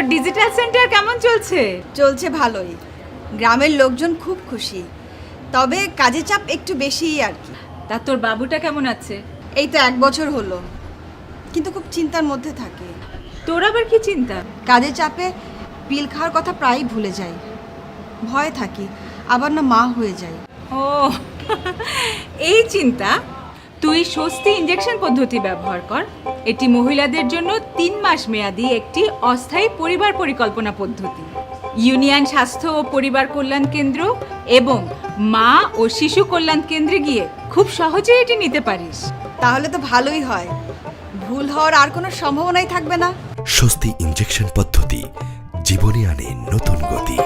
Digital centre কেমন চলছে? চলছে ভালোই। গ্রামের লোকজন খুব খুশি। তবে কাজের চাপ একটু বেশিই আর কি। তা তোর বাবুটা কেমন আছে? এই তো এক বছর হলো। কিন্তু খুব চিন্তার মধ্যে থাকে। তোর আবার কি চিন্তা? কাজের চাপে পিল খাওয়ার কথা প্রায়ই ভুলে যাই। ভয়ে থাকি। আবার না মা হয়ে যায় ও এই চিন্তা? তুই স্বস্তি ইঞ্জেকশন পদ্ধতি ব্যবহার কর। এটি মহিলাদের জন্য তিন মাস মেয়াদী একটি অস্থায়ী পরিবার পরিকল্পনা পদ্ধতি। ইউনিয়ন স্বাস্থ্য ও পরিবার কল্যাণ কেন্দ্র এবং মা ও শিশু কল্যাণ কেন্দ্রে গিয়ে খুব সহজেই এটি নিতে পারিস। তাহলে তো ভালোই হয়। ভুল হওয়ার আর কোনো সম্ভাবনাই থাকবে না। স্বস্তি ইঞ্জেকশন পদ্ধতি জীবনে আনে নতুন গতি।